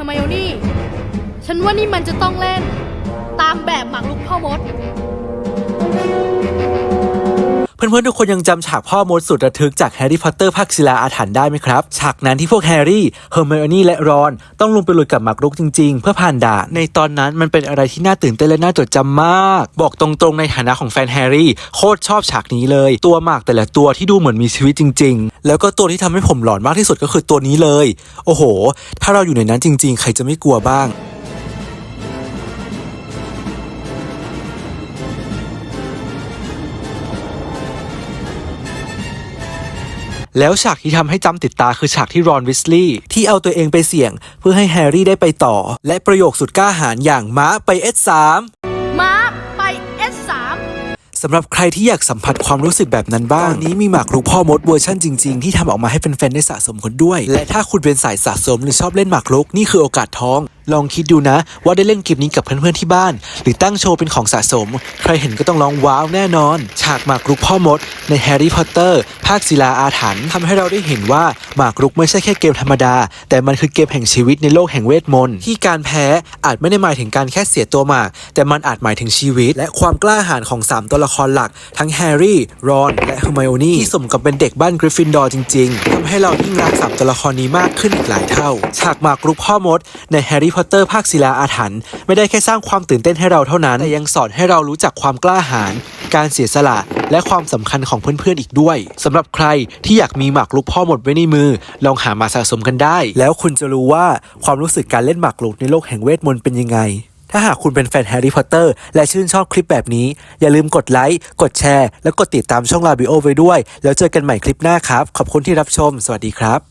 อร์ไมโอนี่ ฉันว่านี่มันจะต้องเล่น เพื่อนๆทุกคนยังจำฉากพ่อมดสุดระทึกจากแฮร์รี่พอตเตอร์ภาคศิลาอาถรรพ์ได้ไหมครับ ฉากนั้นที่พวกแฮร์รี่เฮอร์ไมโอนี่และรอน ต้องลงไปลุยกับหมากรุกจริงๆ เพื่อผ่านด่านในตอนนั้นมันเป็นอะไรที่น่าตื่นเต้นและน่าจดจำมาก บอกตรงๆในฐานะของแฟนแฮร์รี่โคตรชอบฉากนี้เลย ตัวหมากแต่ละตัวที่ดูเหมือนมีชีวิตจริง ๆ แล้วก็ตัวที่ทำให้ผมหลอนมากที่สุดก็คือตัวนี้เลย โอ้โห ถ้าเราอยู่ในนั้นจริง ๆ ใครจะไม่กลัวบ้าง แล้วฉากที่ทำให้จำติดตาคือฉากที่รอนวิสลีย์ที่เอาตัวเองไปเสี่ยง เพื่อให้แฮร์รี่ได้ไปต่อ และประโยคสุดกล้าหาญอย่างม้าไป S3 ม้าไป S3 สำหรับใครที่อยากสัมผัสความรู้สึกแบบนั้นบ้างตอนนี้มีหมากรุกพ่อมดเวอร์ชั่นจริงๆ ที่ทำออกมาให้แฟนๆได้สะสมกันด้วย และถ้าคุณเป็นสายสะสมหรือชอบเล่นหมากรุกนี่คือโอกาสทอง ลองคิดดูนะ ว่าได้เล่นเกมนี้กับเพื่อนๆที่บ้าน หรือตั้งโชว์เป็นของสะสม ใครเห็นก็ต้องร้องว้าวแน่นอน ฉากหมากรุกพ่อมด ในแฮร์รี่พอตเตอร์ ภาคศิลาอาถรรพ์ทำให้เราได้เห็นว่าหมากรุกไม่ใช่แค่เกมธรรมดา แต่มันคือเกมแห่งชีวิตในโลกแห่งเวทมนต์ที่การแพ้อาจไม่ได้หมายถึงการแค่เสียตัวหมาก แต่มันอาจหมายถึงชีวิต และความกล้าหาญของ 3 ตัวละครหลัก ทั้งแฮร์รี่รอน และเฮอร์ไมโอนี่ที่สมกับเป็นเด็กบ้านกริฟฟินดอร์จริงๆทำให้เรายิ่งรักสามตัวละครนี้มากขึ้นอีกหลายเท่า ฉากหมากรุกพ่อมดในแฮร์รี่พออตเตอร์ภาคศิลาอาถรรพ์ไม่ได้แค่สร้างความตื่นเต้นให้เราเท่านั้น แต่ยังสอนให้เรารู้จักความกล้าหาญการเสียสละ และความสำคัญของเพื่อนๆอีกด้วยสำหรับใครที่อยากมีหมากรุกพ่อหมดไว้ในมือ ลองหามาสะสมกันได้ แล้วคุณจะรู้ว่าความรู้สึกการเล่นหมากรุกในโลกแห่งเวทมนต์เป็นยังไง ถ้าหากคุณเป็นแฟนแฮร์รี่พอตเตอร์และชื่นชอบคลิปแบบนี้ อย่าลืมกดไลค์กดแชร์ และกดติดตามช่องลาบิโอไว้ด้วย แล้วเจอกันใหม่คลิปหน้าครับ ขอบคุณที่รับชม สวัสดีครับ